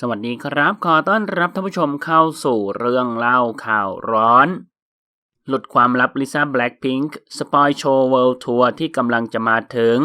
สวัสดีครับ ขอต้อนรับท่านผู้ชมเข้าสู่เรื่องเล่าข่าวร้อน หลุดความลับลิซ่าแบล็ k พิงค์สปอยโชว์เวิลด์ทัวร์ที่กำลังจะมาถึง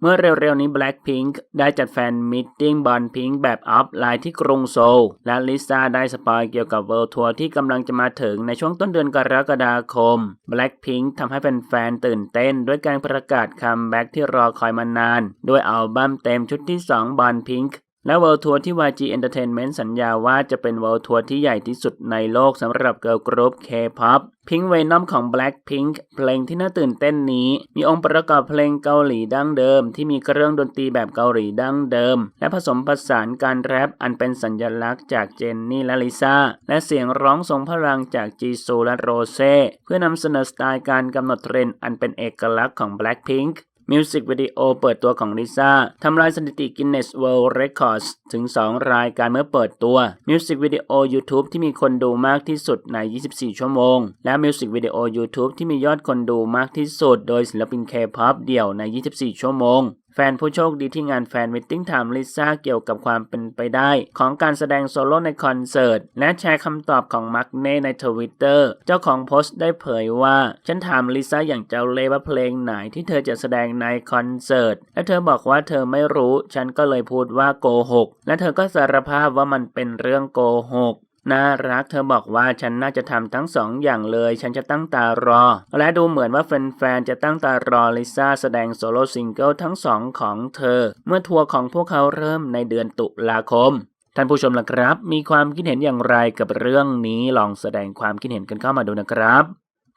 เมื่อเร็วๆนี้ Blackpink ได้จัดแฟนมิทติ้งบอลพิงค์แบบออฟไลน์ที่กรุงโซล และลิซ่าได้สปอยเกี่ยวกับเวิลด์ทัวร์ที่กำลังจะมาถึงในช่วงต้นเดือนกรกฎาคม Blackpink ทำให้แฟนๆตื่นเต้น ด้วยการประกาศคัมแบ็กที่รอคอยมานาน ด้วยอัลบั้มเต็มชุดที่2บอลพิงค์ และ World Tour ที่ YG Entertainment สัญญาว่าจะเป็น World Tour ที่ใหญ่ที่สุดในโลกสำหรับเกิร์ลกรุ๊ป K-pop Pink Venom ของ Blackpink เพลงที่น่าตื่นเต้นนี้ มีองค์ประกอบเพลงเกาหลีดั้งเดิม ที่มีเครื่องดนตรีแบบเกาหลีดั้งเดิม และผสมผสานการแรปอันเป็นสัญลักษณ์จากเจนนี่และลิซ่า และเสียงร้องทรงพลังจากจีซูและโรเซ่เพื่อนำเสนอสไตล์การกำหนดเทรนด์อันเป็นเอกลักษณ์ของ Blackpink มิวสิกวิดีโอเปิดตัวของลิซ่าทำลายสถิติ Guinness World Records ถึง 2 รายการเมื่อเปิดตัวมิวสิกวิดีโอ YouTube ที่มีคนดูมากที่สุดใน 24 ชั่วโมง และมิวสิกวิดีโอ YouTube ที่มียอดคนดูมากที่สุด โดยศิลปินแคป๊อปเดี่ยวใน 24 ชั่วโมง แฟนผู้โชคดีที่งานแฟนมิทติ้งถามลิซ่าเกี่ยวกับความเป็นไปได้ ของการแสดงโซโล่ในคอนเสิร์ต และแชร์คำตอบของมักเน่ในทวิตเตอร์เจ้าของโพสต์ได้เผยว่า ฉันถามลิซ่าอย่างเจ้าเล่ห์ว่าเพลงไหนที่เธอจะแสดงในคอนเสิร์ต และเธอบอกว่าเธอไม่รู้ ฉันก็เลยพูดว่าโกหก และเธอก็สารภาพว่ามันเป็นเรื่องโกหก น่ารักเธอบอกว่าฉันน่าจะทำทั้งสองอย่างเลย ฉันจะตั้งตารอ และดูเหมือนว่าแฟนๆจะตั้งตารอลิซ่าแสดงโซโล่ซิงเกิลทั้งสองของเธอ เมื่อทัวร์ของพวกเขาเริ่มในเดือนตุลาคมท่านผู้ชมล่ะครับ มีความคิดเห็นอย่างไรกับเรื่องนี้ลองแสดงความคิดเห็นกันเข้ามาดูนะครับ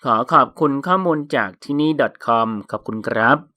ขอขอบคุณข้อมูลจากที่นี่ .com ขอบคุณครับ